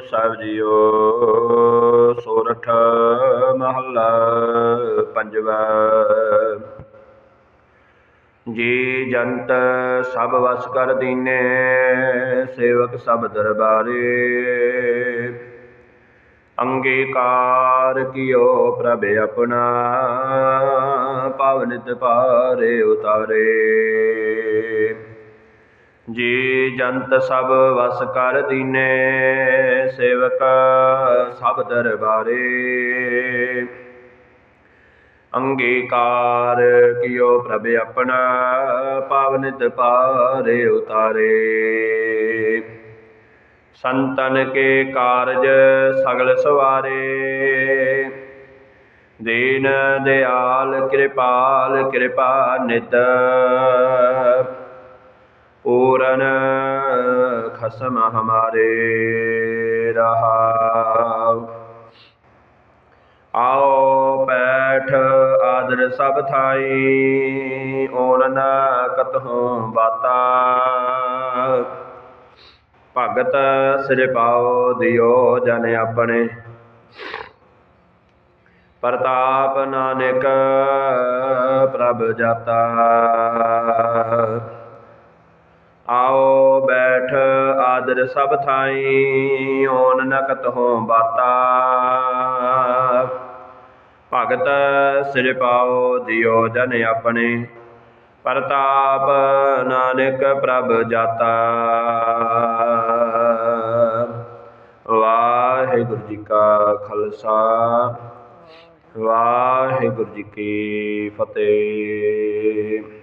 ਸਾਹਿਬ JIO, ਸੋਰਠ ਮਹੱਲਾ ਪੰਜਵਾ। ਜੀ ਜੰਤ ਸਭ ਵਸ ਕਰ ਦੀਨੇ, ਸੇਵਕ ਸਭ ਦਰਬਾਰੇ। ਅੰਗੀਕਾਰ ਕੀਓ ਪ੍ਰਭ ਆਪਣਾ ਪਵਨਿਤ ਪਾਰੇ ਉਤਾਰੇ। ਜੰਤ ਸਭ ਵਸ ਕਰ ਦੀਨੇ, ਸੇਵਕ ਸਭ ਦਰਬਾਰੇ। ਅੰਗੀਕਾਰ ਕਿਓ ਪ੍ਰਭ ਆਪਣਾ, ਪਾਵਨਿਤ ਪਾਰੇ ਉਤਾਰੇ। ਸੰਤਨ ਕੇ ਕਾਰਜ ਸਗਲ ਸਵਾਰੇ। ਦੀਨ ਦਿਆਲ ਕਿਰਪਾਲ ਕਿਰਪਾ ਨਿਤ। ਪੂਰਨ ਖਸਮ ਹਮਾਰੇ ਰਹਾਉ। ਆਓ ਬੈਠ ਆਦਰ ਸਭ ਥਾਈ ਓਨ ਨਾ ਕਤਹੁ ਬਾਤਾ। ਭਗਤ ਸਿਰ ਪਾਓ ਦਿਓ ਜਨ ਆਪਣੇ। ਪ੍ਰਤਾਪ ਨਾਨਕ ਪ੍ਰਭ ਜਾਤਾ। ਆਦਰ ਸਭ ਥਾਈ ਓਨ ਨ ਕਤਹੁ ਬਾਤਾ। ਭਗਤ ਸਿਰ ਪਾਓ ਦਿਓ ਜਨ ਆਪਣੇ, ਪ੍ਰਤਾਪ ਨਾਨਕ ਪ੍ਰਭ ਜਾਤਾ। ਵਾਹਿਗੁਰੂ ਜੀ ਕਾ ਖਾਲਸਾ, ਵਾਹਿਗੁਰੂ ਜੀ ਕੀ ਫਤਿਹ।